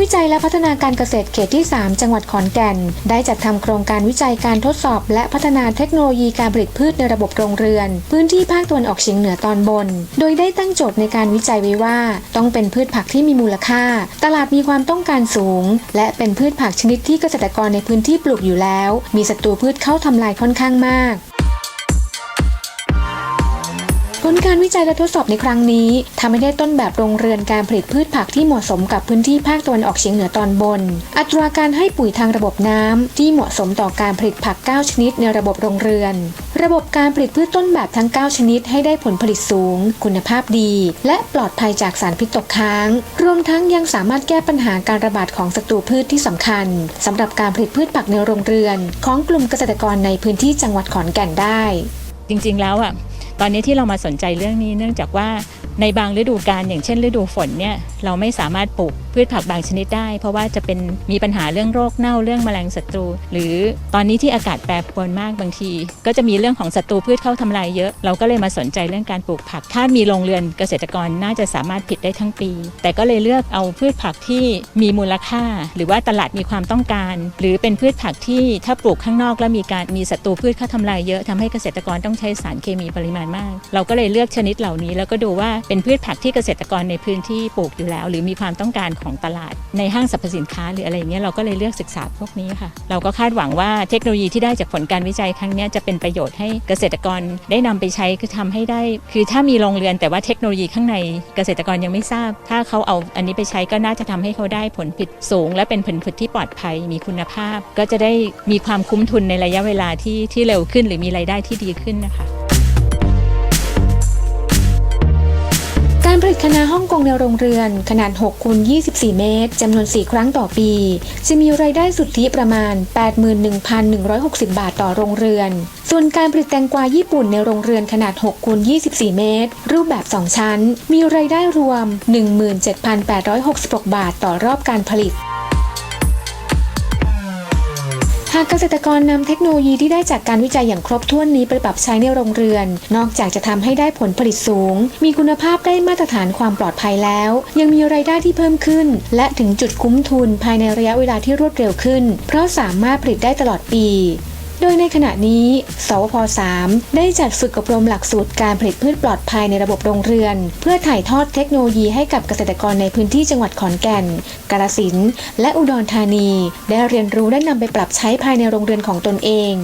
วิจัยและพัฒนาการเกษตรเขตที่ 3 จังหวัดขอนแก่น ได้จัดทำโครงการวิจัยการทดสอบ และพัฒนาเทคโนโลยีการผลิตพืชในระบบโรงเรือน พื้นที่ภาคตะวันออกเฉียงเหนือตอนบน โดยได้ตั้งโจทย์ในการวิจัยไว้ว่า ต้องเป็นพืชผักที่มีมูลค่า ตลาดมีความต้องการสูง และเป็นพืชผักชนิดที่เกษตรกรในพื้นที่ปลูกอยู่แล้ว มีศัตรูพืชเข้าทำลายค่อนข้างมาก ผลการวิจัยและทดสอบในครั้งนี้ทำให้ได้ต้นแบบโรงเรือนการผลิตพืชผักที่เหมาะสมกับพื้นที่ภาคตะวันออกเฉียงเหนือตอนบน อัตราการให้ปุ๋ยทางระบบน้ำที่เหมาะสมต่อการผลิตผัก 9 ชนิดในระบบโรงเรือน ระบบการผลิตพืชต้นแบบทั้ง 9 ชนิด ให้ได้ผลผลิตสูง คุณภาพดี และปลอดภัยจากสารพิษตกค้าง รวมทั้งยังสามารถแก้ปัญหาการระบาดของศัตรูพืชที่สำคัญสำหรับการผลิตพืชผักในโรงเรือน ของกลุ่มเกษตรกรในพื้นที่จังหวัดขอนแก่นได้ จริงๆแล้วอะ ตอนนี้ที่เรามาสนใจเรื่องนี้เนื่องจากว่าในบางฤดูกาลอย่างเช่น ฤดูฝนเนี่ยเราไม่สามารถปลูกพืชผักบางชนิดได้ เพราะว่าจะเป็นมีปัญหาเรื่องโรคเน่าเรื่องแมลงศัตรู หรือตอนนี้ที่อากาศแปรปรวนมากบางที ก็จะมีเรื่องของศัตรูพืชเข้าทำลายเยอะ เราก็เลยมาสนใจเรื่องการปลูกผัก ถ้ามีโรงเรือนเกษตรกรน่าจะสามารถผลิตได้ทั้งปี แต่ก็เลยเลือกเอาพืชผักที่มีมูลค่า หรือว่าตลาดมีความต้องการ หรือเป็นพืชผักที่ถ้าปลูกข้างนอกแล้วมีการมีศัตรูพืชเข้าทำลายเยอะทำให้เกษตรกรต้องใช้สารเคมีปริมาณมาก เราก็เลยเลือกชนิดเหล่านี้ แล้วก็ดูว่าเป็นพืชผักที่เกษตรกรในพื้นที่ปลูกอยู่แล้ว หรือมีความต้องการของตลาด ในห้างสรรพสินค้าหรืออะไรอย่างเงี้ยเราก็เลยเลือกศึกษาพวกนี้ค่ะ เราก็คาดหวังว่าเทคโนโลยีที่ได้จากผลการวิจัยครั้งนี้จะเป็นประโยชน์ให้เกษตรกรได้นำไปใช้คือทำให้ได้ คือถ้ามีโรงเรือนแต่ว่าเทคโนโลยีข้างในเกษตรกรยังไม่ทราบ ถ้าเขาเอาอันนี้ไปใช้ก็น่าจะทำให้เขาได้ผลผลิตสูง และเป็นผลผลิตที่ปลอดภัยมีคุณภาพ ก็จะได้มีความคุ้มทุนในระยะเวลาที่ที่เร็วขึ้น หรือมีรายได้ที่ดีขึ้นนะคะ คณะฮ่องกงในโรงเรือน ขนาด6คูณ24 เมตร จำนวน 4 ครั้งต่อปี จะมีรายได้สุทธิประมาณ 81,160 บาทต่อโรงเรือน ส่วนการผลิตแตงกวาญี่ปุ่นในโรงเรือนขนาด6คูณ24 เมตร รูปแบบ 2 ชั้น มีรายได้รวม 17,866 บาทต่อรอบการผลิต หากเกษตรกรนำเทคโนโลยีที่ได้จากการวิจัยอย่างครบถ้วนนี้ไปปรับใช้ในโรงเรือน นอกจากจะทำให้ได้ผลผลิตสูง มีคุณภาพได้มาตรฐานความปลอดภัยแล้ว ยังมีรายได้ที่เพิ่มขึ้น และถึงจุดคุ้มทุนภายในระยะเวลาที่รวดเร็วขึ้น เพราะสามารถผลิตได้ตลอดปี โดยในขณะนี้ สวพ 3 ได้จัดฝึกอบรมหลักสูตรการผลิตพืชปลอดภัยในระบบโรงเรือน เพื่อถ่ายทอดเทคโนโลยีให้กับเกษตรกรในพื้นที่จังหวัดขอนแก่น กาฬสินธุ์และอุดรธานี ได้เรียนรู้และนำไปปรับใช้ภายในโรงเรือนของตนเอง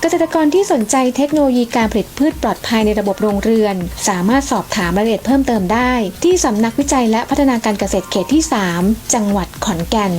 เกษตรกรที่สนใจเทคโนโลยีการผลิตพืชปลอดภัยในระบบโรงเรือน สามารถสอบถามรายละเอียดเพิ่มเติมได้ ที่สำนักวิจัยและพัฒนาการเกษตรเขตที่ 3 จังหวัดขอนแก่น